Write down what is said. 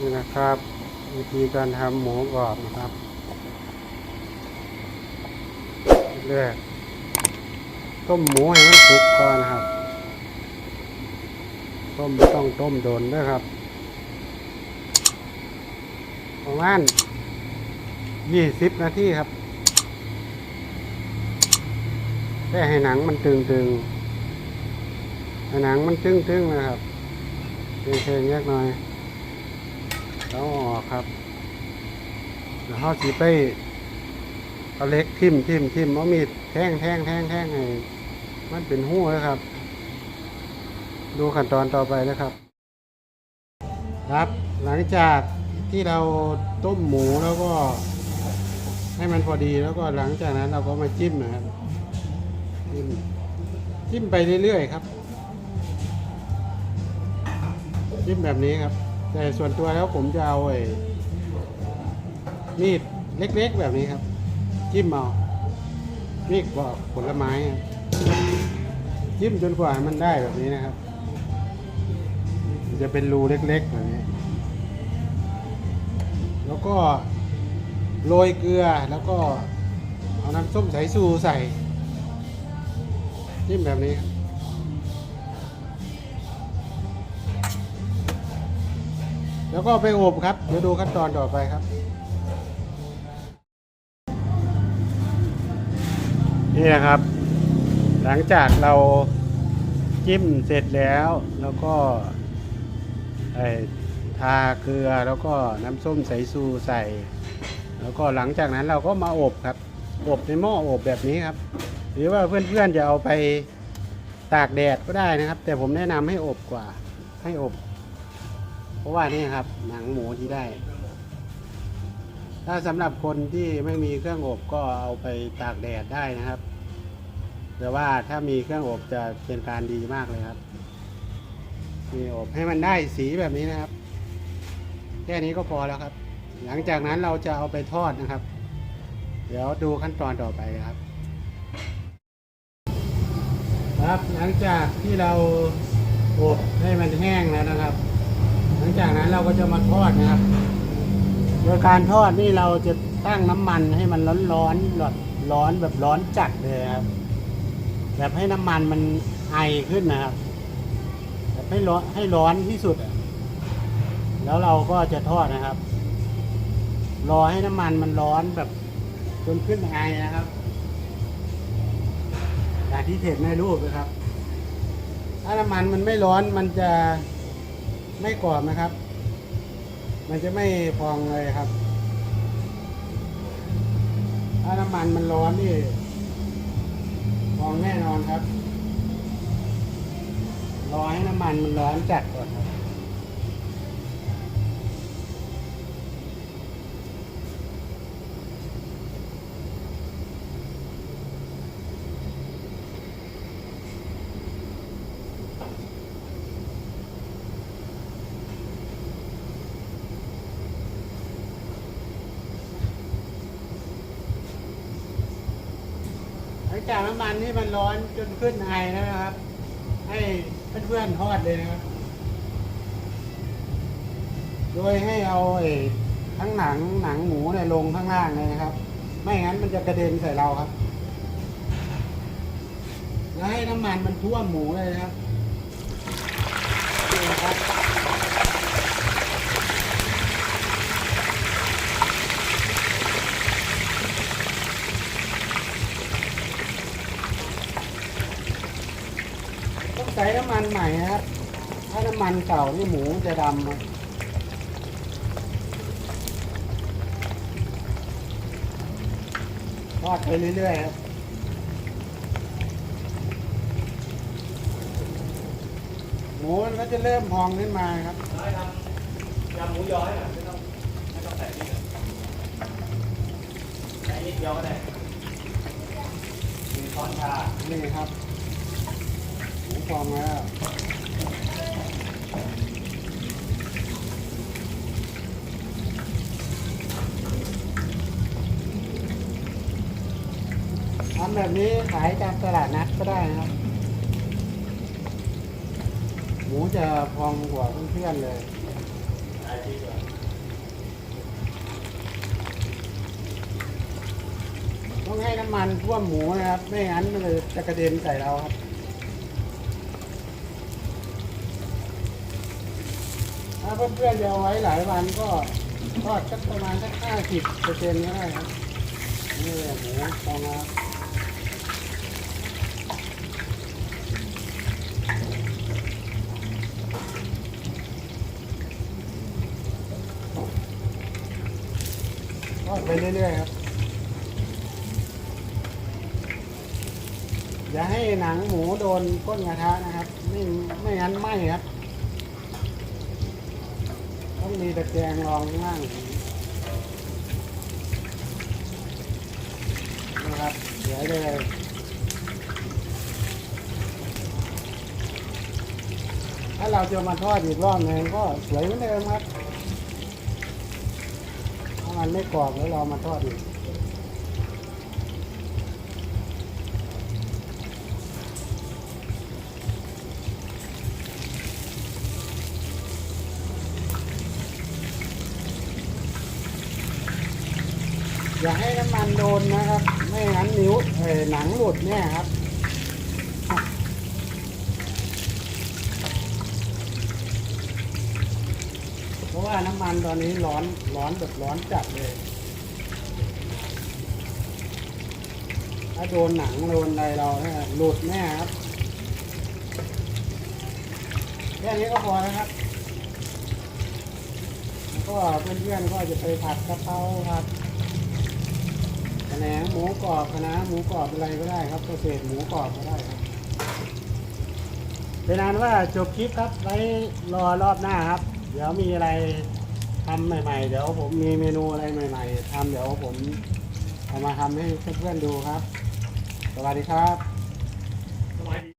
นี่นะครับ วิธีการทำหมูกรอบนะครับเลือกต้มหมูให้มันสุกก่อนนะครับ ต้มไม่ต้องต้มโดนนะครับประมาณยี่สิบนาทีครับแค่ให้หนังมันตึงๆให้หนังมันตึงๆนะครับเพ่งๆเล็กหน่อย แล้วออกครับแล้วเขาสีไปเอาเล็กทิ่มทิ่มทิ่มเอามีดแทงแทงแทงแทงให้มันเป็นหู้นะครับ ดูขั้นตอนต่อไปนะครับ ครับ หลังจากที่เราต้มหมูแล้วก็ ให้มันพอดีแล้วก็หลังจากนั้นเราก็มาจิ้มนะครับจิ้มจิ้มไปเรื่อยๆครับ จิ้มแบบนี้ครับ แต่ส่วนตัวแล้วผมจะเอาไอ้มีดเล็กๆแบบนี้ครับ จิ้มเอามีดปอกผลไม้ครับจิ้มจนกว่ามันได้แบบนี้นะครับ จะเป็นรูเล็กๆแบบนี้ แล้วก็โรยเกลือแล้วก็เอาน้ำส้มสายชูใส่จิ้มแบบนี้ครับ แล้วก็ไปอบครับ เดี๋ยวดูขั้นตอนต่อไปครับ นี่นะครับ หลังจากเราจิ้มเสร็จแล้วแล้วก็ทาเกลือแล้วก็น้ำส้มสายชูใส่ แล้วก็หลังจากนั้นเราก็มาอบครับ อบในหม้ออบแบบนี้ครับ หรือว่าเพื่อนๆจะเอาไปตากแดดก็ได้นะครับ แต่ผมแนะนำให้อบกว่าให้อบ เพราะว่านี่ครับหนังหมูที่ได้ ถ้าสำหรับคนที่ไม่มีเครื่องอบก็เอาไปตากแดดได้นะครับ แต่ว่าถ้ามีเครื่องอบจะเป็นการดีมากเลยครับมีอบให้มันได้สีแบบนี้นะครับ แค่นี้ก็พอแล้วครับ หลังจากนั้นเราจะเอาไปทอดนะครับ เดี๋ยวดูขั้นตอนต่อไปครับ ครับหลังจากที่เราอบให้มันแห้งแล้วนะครับ จากนั้นเราก็จะมาทอดนะครับ โดยการทอดนี่เราจะตั้งน้ำมันให้มันร้อนๆแบบร้อนแบบร้อนจัดเลยครับ แบบให้น้ำมันมันไอขึ้นนะครับ แบบให้ร้อนให้ร้อนที่สุด แล้วเราก็จะทอดนะครับ รอให้น้ำมันมันร้อนแบบจนขึ้นไอนะครับอย่างที่เห็นในรูปนะครับ ถ้าน้ำมันมันไม่ร้อนมันจะ ไม่กรอบนะครับ มันจะไม่พองเลยครับ ถ้าน้ำมันมันร้อนนี่พองแน่นอนครับ รอให้น้ำมันมันร้อนจัดก่อน งจากน้ำมันนี่มันร้อนจนขึ้นไอแล้วนะครับ ให้เพื่อนๆทอดเลยนะครับ โดยให้เอาไอ้ทั้งหนังหนังหมูเนี่ยลงข้างล่างเลยนะครับ ไม่งั้นมันจะกระเด็นใส่เราครับ แล้วให้น้ำมันมันท่วมหมูเลยนะครับนี่นะครับ ใส่น้ำมันใหม่นะครับ ถ้าน้ำมันเก่านี่หมูจะดำครับทอดไปเรื่อยๆครับหมูมันก็จะเริ่มพองขึ้นมาครับน้อยทำยำหมูยอให้หน่อยไม่ต้องไม่ต้องใส่พริกอะใส่นิดเดียวก็ได้หนึ่งช้อนชานี่ครับ หมูพองแล้วทำแบบนี้ขายตามตลาดนัดก็ได้นะครับ หมูจะพองกว่าเพื่อนๆเลยต้องให้น้ำมันท่วมหมูนะครับ ไม่งั้นมันจะกระเด็นใส่เราครับ ถ้าเพื่อนๆจะเอาไว้หลายวันก็ทอดสักประมาณสักห้าสิบเปอร์เซ็นต์ก็ได้ครับนี่แหละหมูฟองนะครับทอดไปเรื่อยๆครับอย่าให้หนังหมูโดนก้นกระทะนะครับ ไม่ไม่งั้นไหม้ครับ ต้องมีตะแกรงรองข้างล่างอย่างนะครับเดี๋ยวเลยถ้าเราจะมาทอดอีกรอบหนึ่งก็สวยเหมือนเดิมครับถ้ามันไม่กรอบแล้วเรามาทอดอีก อย่าให้น้ำมันโดนนะครับ ไม่งั้นนิ้วเออหนังหลุดเนี่ยครับเพราะว่าน้ำมันตอนนี้ร้อนร้อนแบบร้อนจัดเลยถ้าโดนหนังโดนอะไรเราเนี่ยหลุดแน่ครับแค่นี้ก็พอแล้วครับก็เพื่อนๆก็จะไปผัดกะเพราผัด แหนมหมูกรอบคะน้าหมูกรอบอะไรก็ได้ครับเกษตรหมูกรอบก็ได้ครับเป็นนั้นว่าจบคลิปครับไว้รอรอบหน้าครับ เดี๋ยวมีอะไรทำใหม่ ๆ เดี๋ยวผมมีเมนูอะไรใหม่ ๆทำเดี๋ยวผมเอามาทำให้เพื่อนๆดูครับ สวัสดีครับ